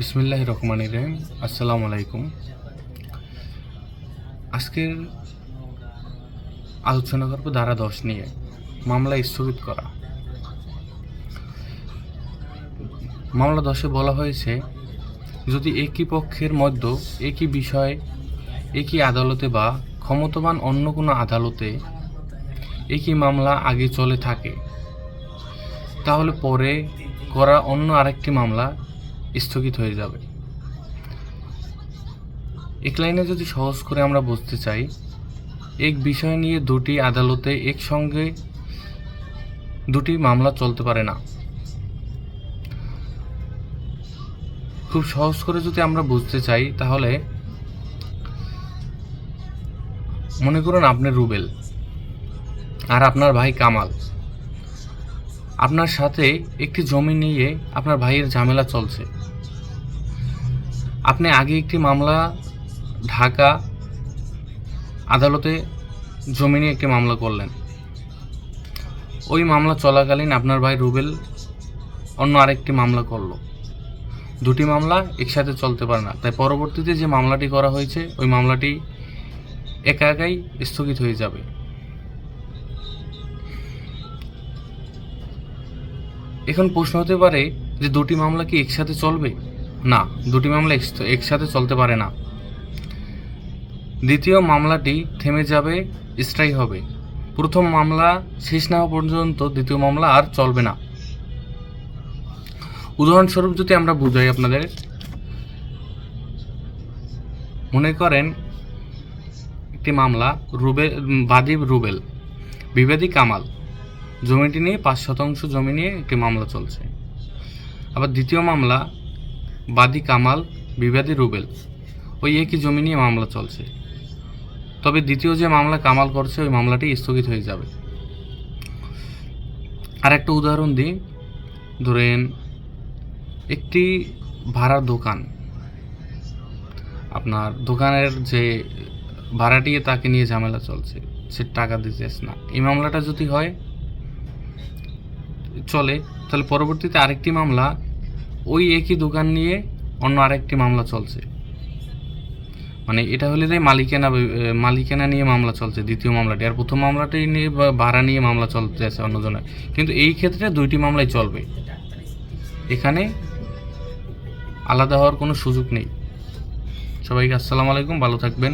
বিসমিল্লাহ রহমান রহিম। আসসালামু আলাইকুম। আজকের আলোচনা করব ধারা দশ নিয়ে, মামলা স্থগিত করা। মামলা দশে বলা হয়েছে, যদি একই পক্ষের মধ্যে একই বিষয়, একই আদালতে বা ক্ষমতাবান অন্য কোনো আদালতে একই মামলা আগে চলে থাকে, তাহলে পরে করা অন্য আরেকটি মামলা স্থগিত হয়ে যাবে। এক লাইনে যদি সহজ করে আমরা বুঝতে চাই, এক বিষয় নিয়ে দুটি আদালতে একসঙ্গে দুটি মামলা চলতে পারে না। খুব সহজ করে যদি আমরা বুঝতে চাই, তাহলে মনে করুন আপনি রুবেল আর আপনার ভাই কামাল। আপনার সাথে একটি জমি নিয়ে আপনার ভাইয়ের ঝামেলা চলছে। আপনি আগে একটি মামলা ঢাকা আদালতে জমি নিয়ে একটি মামলা করলেন। ওই মামলা চলাকালীন আপনার ভাই রুবেল অন্য আরেকটি মামলা করল। দুটি মামলা একসাথে চলতে পারে না। তাই পরবর্তীতে যে মামলাটি করা হয়েছে, ওই মামলাটি একা একাই স্থগিত হয়ে যাবে। এখন প্রশ্ন হতে পারে যে দুটি মামলা কি একসাথে চলবে? না, দুটি মামলা একসাথে চলতে পারে না। দ্বিতীয় মামলাটি থেমে যাবে, স্থায়ী হবে। প্রথম মামলা শেষ না হওয়া পর্যন্ত দ্বিতীয় মামলা আর চলবে না। উদাহরণস্বরূপ যদি আমরা বুঝাই আপনাদের। মনে করেন একটি মামলা রুবেল বাদী রুবেল বিবাদী কামাল। জমিটি নিয়ে, পাঁচ শতাংশ জমি নিয়ে একটি মামলা চলছে। আবার দ্বিতীয় মামলা, বাদী কামাল, বিবাদী রুবেল। ওই একই জমি নিয়ে মামলা চলছে। তবে দ্বিতীয় যে মামলা কামাল করছে, ওই মামলাটি স্থগিত হয়ে যাবে। আর একটা উদাহরণ দিই। ধরেন, একটি ভাড়ার দোকান। আপনার দোকানের যে ভাড়াটিয়ে তাকে নিয়ে ঝামেলা চলছে, সে টাকা দিতেছে না। এই মামলাটা যদি হয় চলে, তাহলে পরবর্তীতে আরেকটি মামলা, ওই একই দোকান নিয়ে অন্য আরেকটি মামলা চলছে। মানে এটা হলে যে মালিকানা মালিকানা নিয়ে মামলা চলছে, দ্বিতীয় মামলাটি। আর প্রথম মামলাটি নিয়ে ভাড়া নিয়ে মামলা চলতে আছে অন্যজনের। কিন্তু এই ক্ষেত্রে দুইটি মামলাই চলবে। এখানে আলাদা হওয়ার কোনো সুযোগ নেই। সবাইকে আসসালামু আলাইকুম, ভালো থাকবেন।